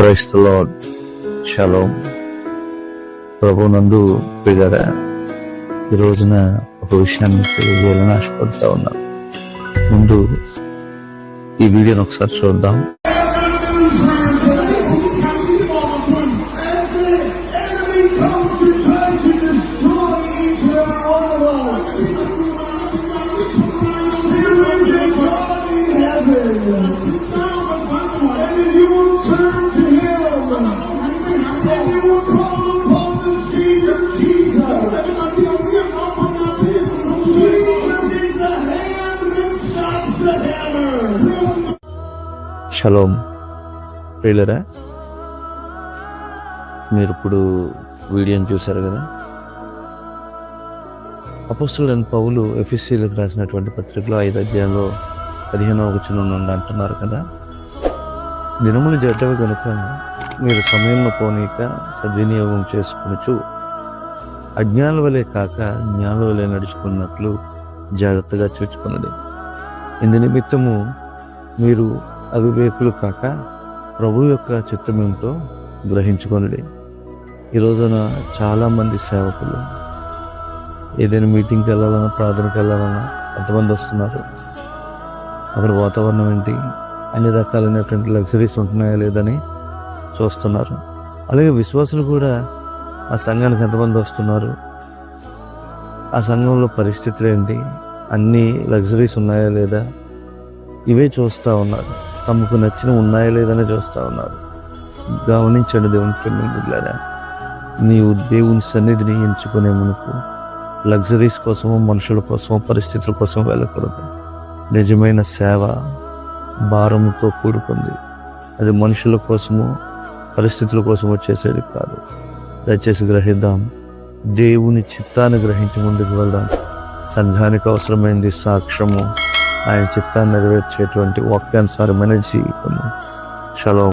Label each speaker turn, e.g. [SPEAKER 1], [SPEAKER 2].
[SPEAKER 1] క్రైస్తలో చలో ప్రభు నందు ప్రియులరా ఈ రోజున ఒక విషయాన్ని తెలియజేయాలని ఆశపడతా ఉన్నాను ముందు ఈ వీడియోని ఒకసారి చూద్దాం. షలోం ప్రియులరా మీరు ఇప్పుడు వీడియోని చూశారు కదా? అపోస్తులైన పౌలు ఎఫ్ఎస్సీలకు రాసినటువంటి పత్రికలో ఐదు అధ్యాయంలో పదిహేనవ వచనం నుండి అంటున్నారు కదా? దినములు జడ్డవి కనుక మీరు సమయంలో పోనీక సద్వినియోగం చేసుకునుచు అజ్ఞాన వలె కాక జ్ఞానుల వలె నడుచుకున్నట్లు జాగ్రత్తగా చూచుకున్నది ఇందు నిమిత్తము మీరు అవివేకులు కాక ప్రభు యొక్క చిత్తమేమిటో గ్రహించుకొనుడి. ఈ రోజున చాలామంది సేవకులు ఏదైనా మీటింగ్కి వెళ్ళాలన్నా ప్రార్థనకి వెళ్ళాలన్నా ఎంతమంది వస్తున్నారు? అక్కడ వాతావరణం ఏంటి? అన్ని రకాలైనటువంటి లగ్జరీస్ ఉంటున్నాయా లేదని చూస్తున్నారు. అలాగే విశ్వాసులు కూడా ఆ సంఘానికి ఎంతమంది వస్తున్నారు? ఆ సంఘంలో పరిస్థితులు ఏంటి? అన్ని లగ్జరీస్ ఉన్నాయా లేదా? ఇవే చూస్తూ ఉన్నారు. తమకు నచ్చిన ఉన్నాయా లేదని చూస్తూ ఉన్నారు. గమనించండి దేవుని ప్రేమికులారా నీవు దేవుని సన్నిధిని ఎంచుకునే మునుపు లగ్జరీస్ కోసము మనుషుల కోసమో పరిస్థితుల కోసం వెళ్ళకూడదు. నిజమైన సేవ భారంతో కూడుకుంది. అది మనుషుల కోసము పరిస్థితుల కోసము చేసేది కాదు. దయచేసి గ్రహిద్దాం దేవుని చిత్తాన్ని గ్రహించి ముందుకు వెళ్దాం. సంఘానికి అవసరమైంది సాక్ష్యము. ఆయన చిత్తాన్ని నెరవేర్చేటువంటి వాక్యానుసారమైన జీవితము. చలో